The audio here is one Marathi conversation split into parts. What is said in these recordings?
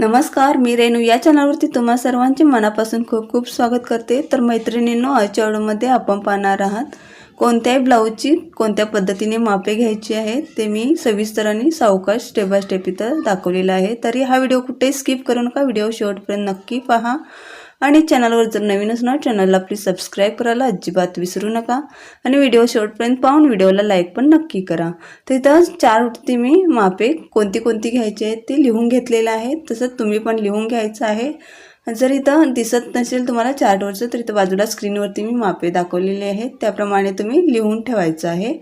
नमस्कार मी रेणू. या चॅनलवरती तुम्हा सर्वांचे मनापासून खूप खूप स्वागत करते. तर मैत्रिणींनो आजच्या व्हिडिओमध्ये आपण पाहणार आहात कोणत्याही ब्लाऊजची कोणत्या पद्धतीने मापे घ्यायची आहेत ते मी सविस्तर आणि सावकाश स्टेप बाय स्टेप इथं दाखवलेला आहे. तरी हा व्हिडिओ कुठेही स्किप करू नका. व्हिडिओ शेवटपर्यंत नक्की पहा. आणि चॅनलवर जर नवीन असणार चॅनलला प्लीज सबस्क्राईब करायला अजिबात विसरू नका. आणि व्हिडिओ शेवटपर्यंत पाहून व्हिडिओला लाईक पण नक्की करा. तर इथं चार उठती मी मापे कोणती कोणती घ्यायची आहेत ती लिहून घेतलेलं आहे तसंच तुम्ही पण लिहून घ्यायचं आहे. जर इथं दिसत नसेल तुम्हाला चार्टवरचं तर इथं बाजूला स्क्रीनवरती मी मापे दाखवलेले आहेत. त्याप्रमाणे तुम्ही लिहून ठेवायचं आहे.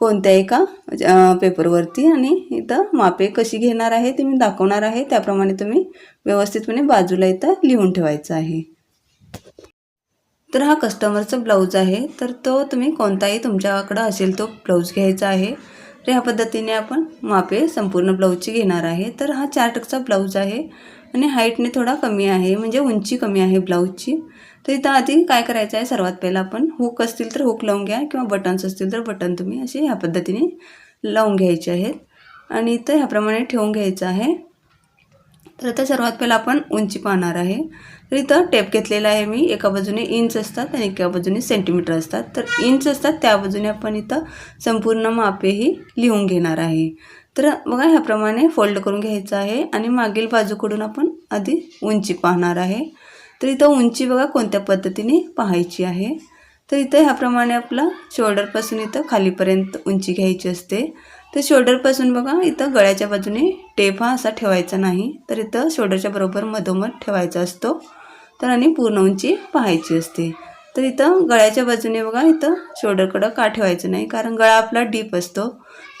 कोणत्या का पेपरवरती म्हणजे, आणि इथं मापे कशी घेणार आहे ते मी दाखवणार आहे. त्याप्रमाणे तुम्ही व्यवस्थितपणे बाजूला इथं लिहून ठेवायचं आहे. तर हा कस्टमरचा ब्लाऊज आहे. तर तो तुम्ही कोणताही तुमच्याकडं असेल तो ब्लाऊज घ्यायचा आहे. तर ह्या पद्धतीने आपण मापे संपूर्ण ब्लाऊजची घेणार आहे. तर हा चार टक्चा ब्लाऊज आहे आणि हाईटने थोडा कमी आहे म्हणजे उंची कमी आहे ब्लाऊजची तर इथं आधी काय करायचं आहे सर्वात पहिला आपण हुक असतील तर हुक लावून घ्या किंवा बटन्स असतील तर बटन तुम्ही असे ह्या पद्धतीने लावून घ्यायचे आहेत. आणि इथं ह्याप्रमाणे ठेवून घ्यायचं आहे. तर आता सर्वात पहिला आपण उंची पाहणार आहे. तर इथं टेप घेतलेला आहे मी. एका बाजूने इंच असतात आणि एका बाजूने सेंटीमीटर असतात. तर इंच असतात त्या बाजूने आपण इथं संपूर्ण मापेही लिहून घेणार आहे. तर बघा ह्याप्रमाणे फोल्ड करून घ्यायचं आहे. आणि मागील बाजूकडून आपण आधी उंची पाहणार आहे. तर इथं उंची बघा कोणत्या पद्धतीने पाहायची आहे. तर इथं ह्याप्रमाणे आपला शोल्डरपासून इथं खालीपर्यंत उंची घ्यायची असते. तर शोल्डरपासून बघा इथं गळ्याच्या बाजूने टेप हा असा ठेवायचा नाही. तर इथं शोल्डरच्या बरोबर मधोमध ठेवायचा असतो. तर आणि पूर्ण उंची पाहायची असते. तर इथं गळ्याच्या बाजूने बघा इथं शोल्डरकडं का ठेवायचं नाही कारण गळा आपला डीप असतो.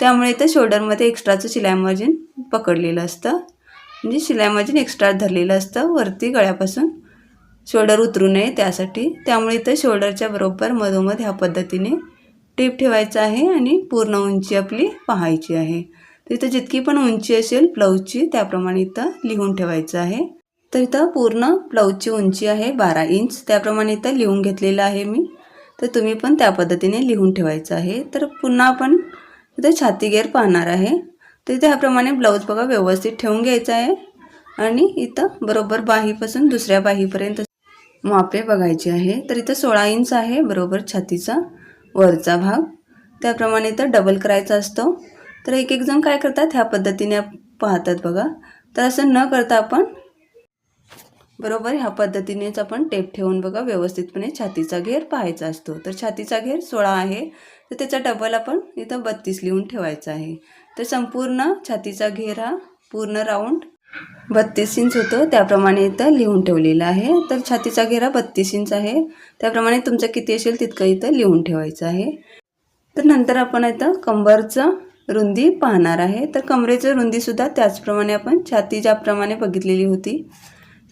त्यामुळे इथं शोल्डरमध्ये एक्स्ट्राचं शिलाई मार्जिन पकडलेलं असतं. म्हणजे शिलाई मार्जिन एक्स्ट्रा धरलेलं असतं वरती गळ्यापासून. शोल्डर उतरू नये त्यासाठी. त्यामुळे इथं शोल्डरच्या बरोबर मधोमध ह्या पद्धतीने टेप ठेवायचा आहे आणि पूर्ण उंची आपली पाहायची आहे. तर इथं जितकी पण उंची असेल ब्लाऊजची त्याप्रमाणे इथं लिहून ठेवायचं आहे. तर इथं पूर्ण ब्लाऊजची उंची आहे बारा इंच. त्याप्रमाणे इथं लिहून घेतलेलं आहे मी. तर तुम्ही पण त्या पद्धतीने लिहून ठेवायचं आहे. तर पुन्हा आपण इथं छातीगेअर पाहणार आहे. तर इथं ह्याप्रमाणे ब्लाऊज बघा व्यवस्थित ठेवून घ्यायचा आहे. आणि इथं बरोबर बाहीपासून दुसऱ्या बाहीपर्यंत मापे बघायची आहे. तर इथं सोळा इंच आहे बरोबर छातीचा वरचा भाग. त्याप्रमाणे इथं डबल करायचा असतो. तर एक एक जण काय करतात? ह्या पद्धतीने पाहतात बघा. तर असं न करता आपण बरोबर ह्या पद्धतीनेच आपण टेप ठेवून बघा व्यवस्थितपणे छातीचा घेर पाहायचा असतो. तर छातीचा घेर सोळा आहे. तर त्याचा डबल आपण इथं बत्तीस लिहून ठेवायचा आहे. तर संपूर्ण छातीचा घेर हा पूर्ण राऊंड बत्तीस इंच होतो त्याप्रमाणे इथं लिहून ठेवलेलं आहे. तर छातीचा घेरा बत्तीस इंच आहे. त्याप्रमाणे तुमचं किती असेल तितकं इथं लिहून ठेवायचं आहे. तर नंतर आपण इथं कंबरचं रुंदी पाहणार आहे. तर कमरेचं रुंदीसुद्धा त्याचप्रमाणे आपण छाती ज्याप्रमाणे बघितलेली होती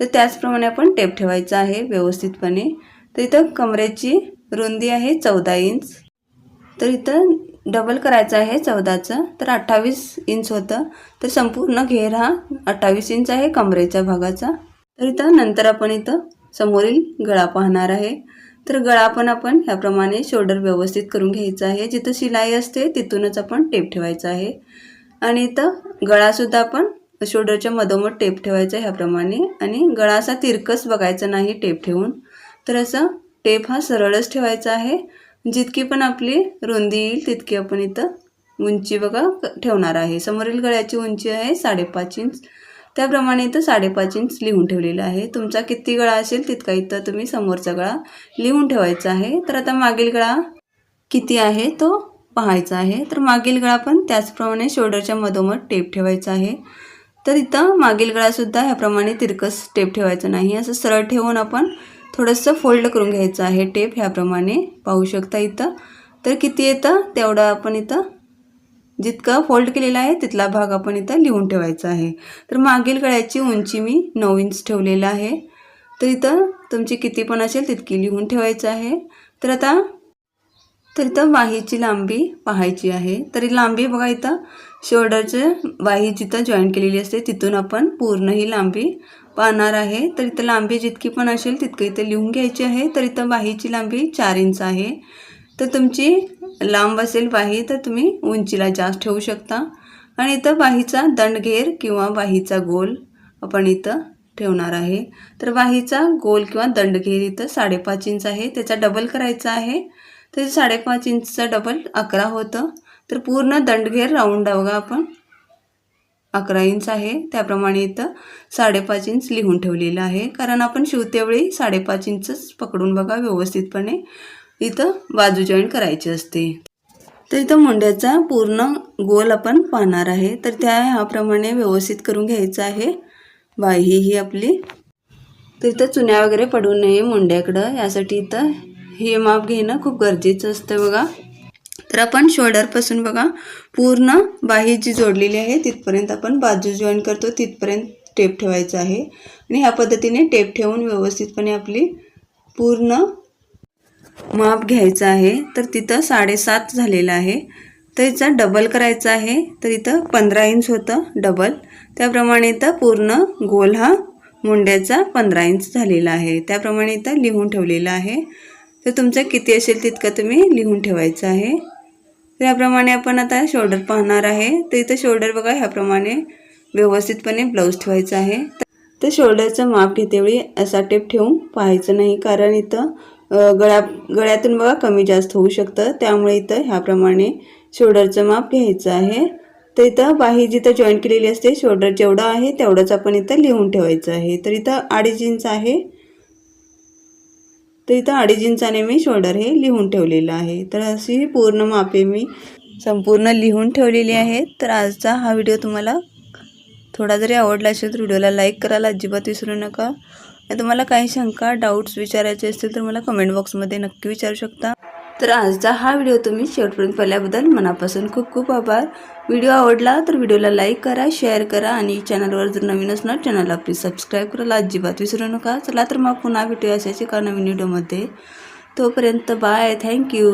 तर त्याचप्रमाणे आपण टेप ठेवायचा आहे व्यवस्थितपणे. तर इथं कमरेची रुंदी आहे चौदा इंच. तर इथं डबल करायचं आहे चौदाचं तर अठ्ठावीस इंच होतं. तर संपूर्ण घेर हा अठ्ठावीस इंच आहे कमरेच्या भागाचा. तर इथं नंतर आपण इथं समोरील गळा पाहणार आहे. तर गळा पण आपण ह्याप्रमाणे शोल्डर व्यवस्थित करून घ्यायचा आहे. जिथं शिलाई असते तिथूनच आपण टेप ठेवायचा आहे. आणि इथं गळासुद्धा आपण शोल्डरच्या मधोमध टेप ठेवायचा ह्याप्रमाणे. आणि गळा असा तिरकस बघायचा नाही टेप ठेवून. तर असं टेप हा सरळच ठेवायचा आहे. जितकी पण आपली रुंदी येईल तितकी आपण इथं उंची बघा क- ठेवणार आहे. समोरील गळ्याची उंची आहे साडेपाच इंच. त्याप्रमाणे इथं साडेपाच इंच लिहून ठेवलेलं आहे. तुमचा किती गळा असेल तितका इथं तुम्ही समोरचा गळा लिहून ठेवायचा आहे. तर आता मागील गळा किती आहे तो पाहायचा आहे. तर मागील गळा पण त्याचप्रमाणे शोल्डरच्या मधोमध टेप ठेवायचा आहे. तर इथं मागील गळासुद्धा ह्याप्रमाणे तिरकस टेप ठेवायचं नाही. असं सरळ ठेवून आपण थोडंसं फोल्ड करून घ्यायचं आहे. टेप ह्याप्रमाणे पाहू शकता इथं. तर किती येतं? तेवढं आपण इथं जितकं फोल्ड केलेलं आहे तिथला भाग आपण इथं लिहून ठेवायचा आहे. तर मागील गळ्याची उंची मी नऊ इंच ठेवलेलं आहे. तर इथं तुमची किती पण असेल तितकी लिहून ठेवायचं आहे. तर आता तर इथं वाहीची लांबी पाहायची आहे. तरी लांबी बघा इथं शोल्डरचं बाही जिथं जॉईन केलेली असते तिथून आपण पूर्ण ही लांबी पाहणार आहे. तर इथं लांबी जितकी पण असेल तितकं इथं लिहून घ्यायची आहे. तर इथं वाहीची लांबी चार इंच आहे. तर तुमची लांब असेल बाही तर तुम्ही उंचीला जास्त ठेवू शकता. आणि इथं बाहीचा दंडघेर किंवा बाहीचा गोल आपण इथं ठेवणार आहे. तर वाहीचा गोल किंवा दंडघेर इथं साडेपाच इंच आहे. त्याचा डबल करायचा आहे. तर साडेपाच इंचचा डबल अकरा होतं. तर पूर्ण दंडघेर राऊंड बघा आपण. अकरा इंच आहे. त्याप्रमाणे इथं साडेपाच इंच लिहून ठेवलेलं आहे. कारण आपण शिवतेवेळी साडेपाच इंचच पकडून बघा व्यवस्थितपणे इथं बाजू जॉईन करायची असते. तर इथं मुंड्याचा पूर्ण गोल आपण पाहणार आहे. तर त्या ह्याप्रमाणे व्यवस्थित करून घ्यायचं आहे. बाही ही आपली. तर इथं चुन्या वगैरे पडू नये मुंड्याकडं. यासाठी इथं हे माप घेणं खूप गरजेचं असतं बघा. तर आपण शोल्डरपासून बघा पूर्ण बाही जी जोडलेली आहे तिथपर्यंत आपण बाजू जॉईन करतो तिथपर्यंत टेप ठेवायचं आहे. आणि ह्या पद्धतीने टेप ठेवून व्यवस्थितपणे आपली पूर्ण माप घ्यायचं आहे. तर तिथं साडेसात झालेलं आहे. तर इथं डबल करायचं आहे. तर इथं पंधरा इंच होतं डबल त्याप्रमाणे इथं पूर्ण गोल हा मुंड्याचा पंधरा इंच झालेला आहे. त्याप्रमाणे इथं लिहून ठेवलेलं आहे. तर तुमचं किती असेल तितकं तुम्ही लिहून ठेवायचं आहे. त्याप्रमाणे आपण आता शोल्डर पाहणार आहे. तर इथं शोल्डर बघा ह्याप्रमाणे व्यवस्थितपणे ब्लाऊज ठेवायचं आहे. तर शोल्डरचं माप घेतेवेळी असा टेप ठेवून पाहायचं नाही कारण इथं गळ्या गळ्यातून बघा कमी जास्त होऊ शकतं. त्यामुळे इथं ह्याप्रमाणे शोल्डरचं माप घ्यायचं आहे. तर इथं बाही जिथं जॉईन केलेली असते शोल्डर जेवढं आहे तेवढंच आपण इथं लिहून ठेवायचं आहे. तर इथं अडीच इंच आहे. तर इथं अडीच इंचाने मी शोल्डर हे लिहून ठेवलेलं आहे. तर अशी पूर्ण मापे मी संपूर्ण लिहून ठेवलेली आहे तर आजचा हा व्हिडिओ तुम्हाला थोडा जरी आवडला असेल तर व्हिडिओला लाईक करायला अजिबात विसरू नका. आणि तुम्हाला काही शंका डाऊट्स विचारायचे असतील तर मला कमेंट बॉक्समध्ये नक्की विचारू शकता. तर आजचा हा व्हिडिओ तुम्ही शेवटपर्यंत पाहिल्याबद्दल मनापासून खूप खूप आभार. व्हिडिओ आवडला तर व्हिडिओला लाईक करा शेअर करा आणि चॅनलवर जर नवीन असणार चॅनलला प्लीज सबस्क्राईब करायला अजिबात विसरू नका. चला तर मग पुन्हा भेटूया अशाच एका नवीन व्हिडिओमध्ये तोपर्यंत बाय थँक्यू